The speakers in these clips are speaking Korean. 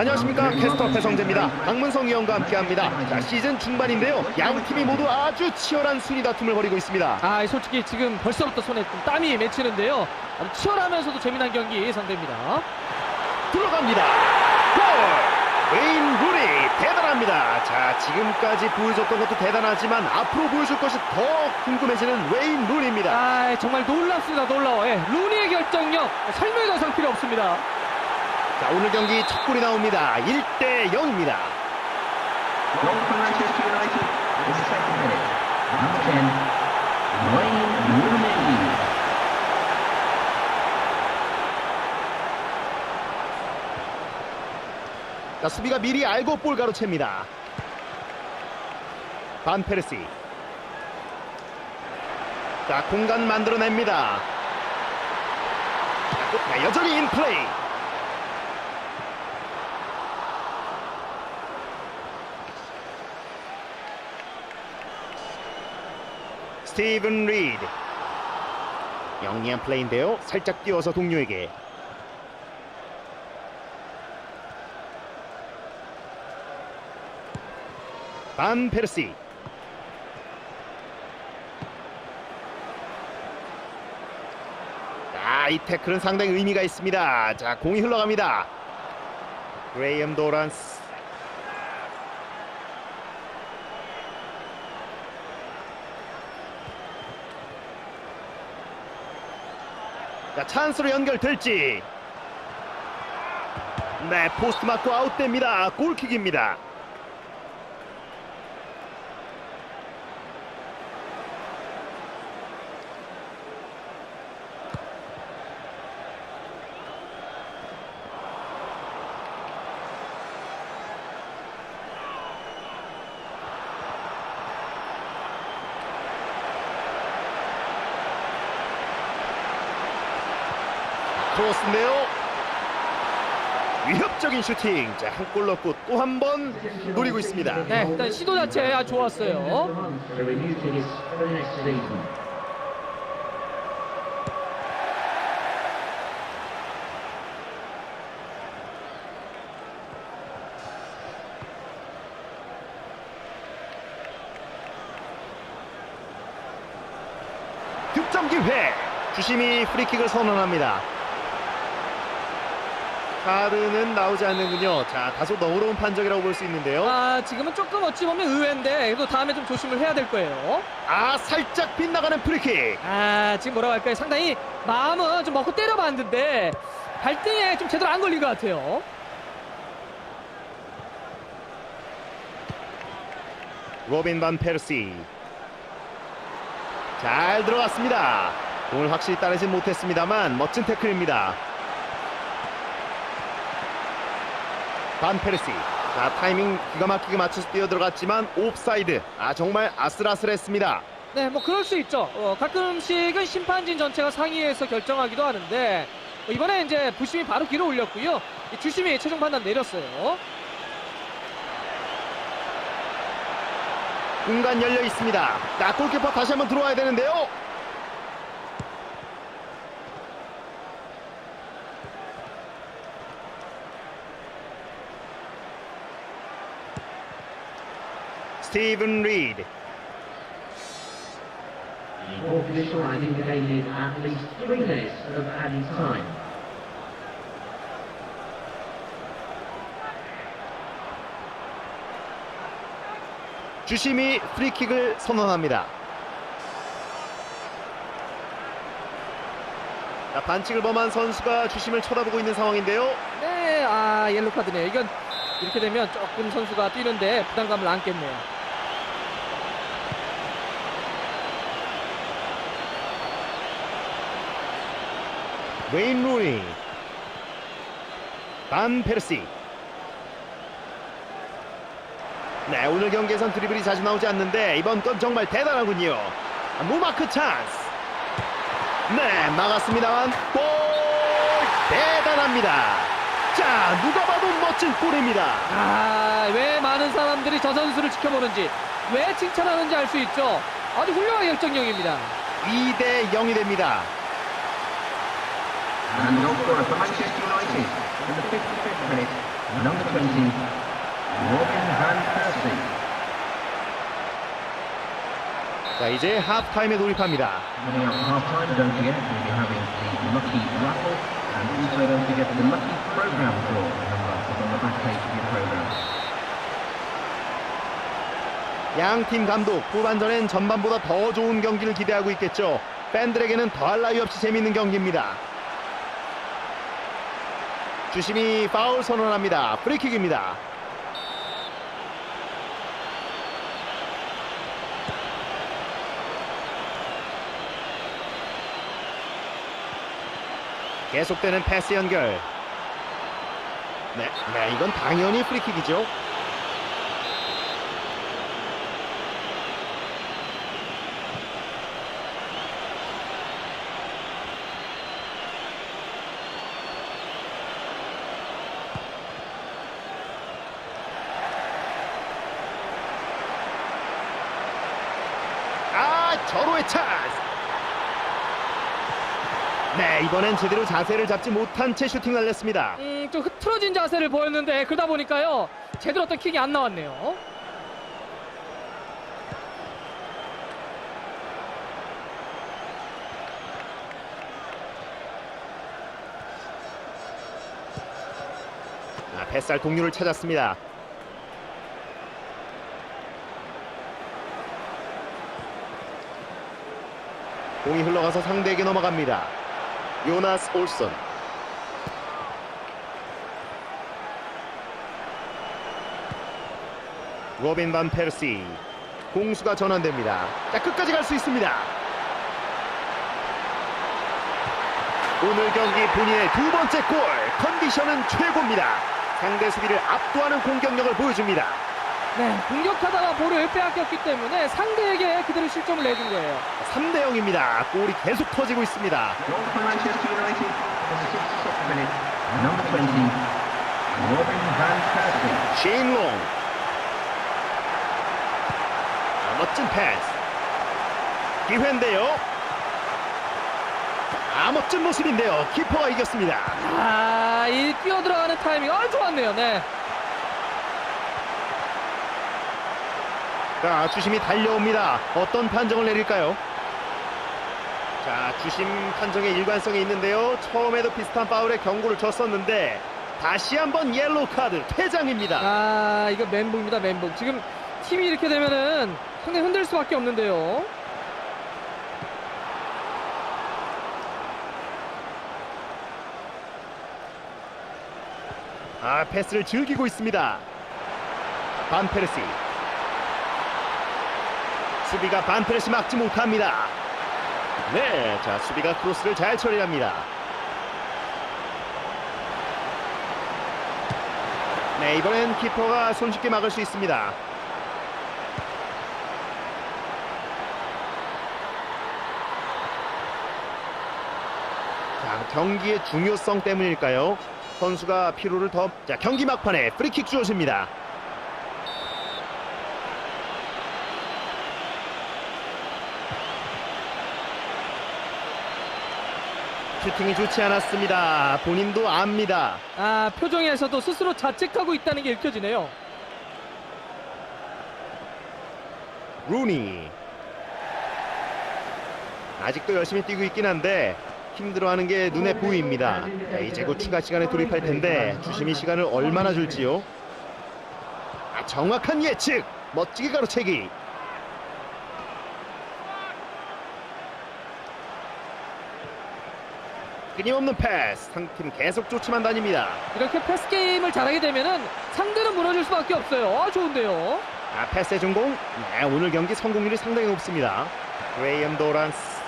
안녕하십니까 캐스터 배성재입니다. 박문성 위원과 함께합니다. 자 시즌 중반인데요. 양 팀이 모두 아주 치열한 순위 다툼을 벌이고 있습니다. 아, 솔직히 지금 벌써부터 손에 좀 땀이 맺히는데요. 아주 치열하면서도 재미난 경기 예상됩니다. 들어갑니다. 골! 웨인 루리 대단합니다. 자 지금까지 보여줬던 것도 대단하지만 앞으로 보여줄 것이 더 궁금해지는 웨인 루리입니다. 아, 정말 놀랍습니다. 놀라워. 예, 루니의 결정력 설명이 더 이상 필요 없습니다. 자 오늘 경기 첫 골이 나옵니다. 1대 0입니다. Goal for Manchester United in the second minute. Number 10, Wayne Rooney. 자 수비가 미리 알고 볼 가로챕니다. 반 페르시. 자 공간 만들어냅니다. 자, 여전히 인플레이. 스티븐 리드. 영리한 플레이인데요. 살짝 띄워서 동료에게 반 페르시 자, 이 태클은 상당히 의미가 있습니다. 자, 공이 흘러갑니다. 그레이엄 도란스. 자, 찬스로 연결될지. 네, 포스트 맞고 아웃됩니다. 골킥입니다. 크로스인데요. 위협적인 슈팅. 자, 한 골 넣고 또 한 번 노리고 있습니다. 네, 일단 시도 자체 아주 좋았어요. 득점 기회. 주심이 프리킥을 선언합니다. 카드는 나오지 않는군요. 자, 다소 너그러운 판정이라고 볼 수 있는데요. 아, 지금은 조금 어찌 보면 의외인데 그래도 다음에 좀 조심을 해야 될 거예요. 아, 살짝 빗나가는 프리킥. 아, 지금 뭐라고 할까요? 상당히 마음은 좀 먹고 때려봤는데 발등에 좀 제대로 안 걸린 것 같아요. 로빈 반 페르시. 잘 들어갔습니다. 공을 확실히 따내진 못했습니다만 멋진 태클입니다. 반 페르시. 자, 타이밍 기가 막히게 맞춰서 뛰어 들어갔지만 옵사이드. 아, 정말 아슬아슬했습니다. 네, 뭐 그럴 수 있죠. 어, 가끔씩은 심판진 전체가 상의해서 결정하기도 하는데 뭐 이번에 이제 부심이 바로 길어 올렸고요. 이 주심이 최종 판단 내렸어요. 공간 열려 있습니다. 자, 골키퍼 다시 한번 들어와야 되는데요. 스티븐 리드. Fourth official has indicated at least three minutes of added time. 주심이 프리킥을 선언합니다. 자, 반칙을 범한 선수가 주심을 쳐다보고 있는 상황인데요. 네, 아 옐로 카드네요. 이건 이렇게 되면 조금 선수가 뛰는데 부담감을 안겠네요. 웨인 루니 반 페르시. 네 오늘 경기에선 드리블이 자주 나오지 않는데 이번 건 정말 대단하군요. 무마크 찬스. 네 막았습니다만 골! 대단합니다. 자 누가 봐도 멋진 골입니다. 아, 왜 많은 사람들이 저 선수를 지켜보는지, 왜 칭찬하는지 알 수 있죠. 아주 훌륭한 결정력입니다. 2대 0이 됩니다 And no scorer for Manchester United in the 55th minute. number 20, Robin Van Persie. 자, 이제 하프타임에 돌입합니다. Coming up half time, don't forget, we'll be having the Lucky Raffle and also don't forget the Lucky Program Draw. Remember, it's on the back page of your program. 양팀 감독 후반전엔 전반보다 더 좋은 경기를 기대하고 있겠죠. 팬들에게는 더할 나위 없이 재밌는 경기입니다. 주심이 파울 선언합니다. 프리킥입니다. 계속되는 패스 연결. 네, 네, 이건 당연히 프리킥이죠. 아, 절호의 찬스. 네, 이번엔 제대로 자세를 잡지 못한 채 슈팅 날렸습니다. 음, 좀 흐트러진 자세를 보였는데 그러다 보니까요 제대로 어떤 킥이 안 나왔네요. 아, 뱃살 동료를 찾았습니다. 공이 흘러가서 상대에게 넘어갑니다. 요나스 올슨. 로빈 반 페르시. 공수가 전환됩니다. 자, 끝까지 갈 수 있습니다. 오늘 경기 본인의 두 번째 골. 컨디션은 최고입니다. 상대 수비를 압도하는 공격력을 보여줍니다. 네, 공격하다가 볼을 빼앗겼기 때문에 상대에게 그대로 실점을 내준 거예요. 3대 0입니다. 골이 계속 터지고 있습니다. Goal for Manchester United in the 66th minute, number 20, Robin Van Persie. 쉐인롱. 아, 멋진 패스. 기회인데요. 아, 멋진 모습인데요. 키퍼가 이겼습니다. 아, 이 뛰어 들어가는 타이밍 아주 좋았네요. 네. 자, 주심이 달려옵니다. 어떤 판정을 내릴까요? 자, 주심 판정의 일관성이 있는데요. 처음에도 비슷한 파울에 경고를 줬었는데 다시 한번 옐로우 카드 퇴장입니다. 아, 이거 멘붕입니다, 멘붕. 지금 팀이 이렇게 되면은 상당히 흔들 수밖에 없는데요. 아, 패스를 즐기고 있습니다. 반페르시. 수비가 반페르시 막지 못합니다. 네, 자, 수비가 크로스를 잘 처리합니다. 네, 이번엔 키퍼가 손쉽게 막을 수 있습니다. 자, 경기의 중요성 때문일까요? 선수가 피로를 더... 자, 경기 막판에 프리킥 주어집니다. 슈팅이 좋지 않았습니다. 본인도 압니다. 아, 표정에서도 스스로 자책하고 있다는 게 읽혀지네요. 루니. 아직도 열심히 뛰고 있긴 한데 힘들어하는 게 눈에 보입니다. 자, 이제 곧 추가 시간에 돌입할 텐데 주심이 시간을 얼마나 줄지요? 아, 정확한 예측, 멋지게 가로채기. 끊임없는 패스, 상팀 계속 쫓지만 다닙니다. 이렇게 패스 게임을 잘하게 되면은 상대는 무너질 수밖에 없어요. 아, 좋은데요. 아, 패스의 중공. 네, 오늘 경기 성공률이 상당히 높습니다. 그레이엄 도란스.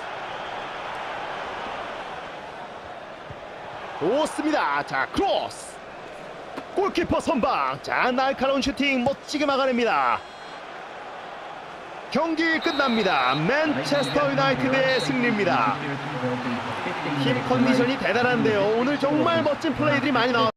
좋습니다. 자, 크로스. 골키퍼 선방. 자, 날카로운 슈팅 멋지게 막아냅니다. 경기 끝납니다. 맨체스터 유나이티드의 승리입니다. 팀 컨디션이 대단한데요. 오늘 정말 멋진 플레이들이 많이 나왔습니다.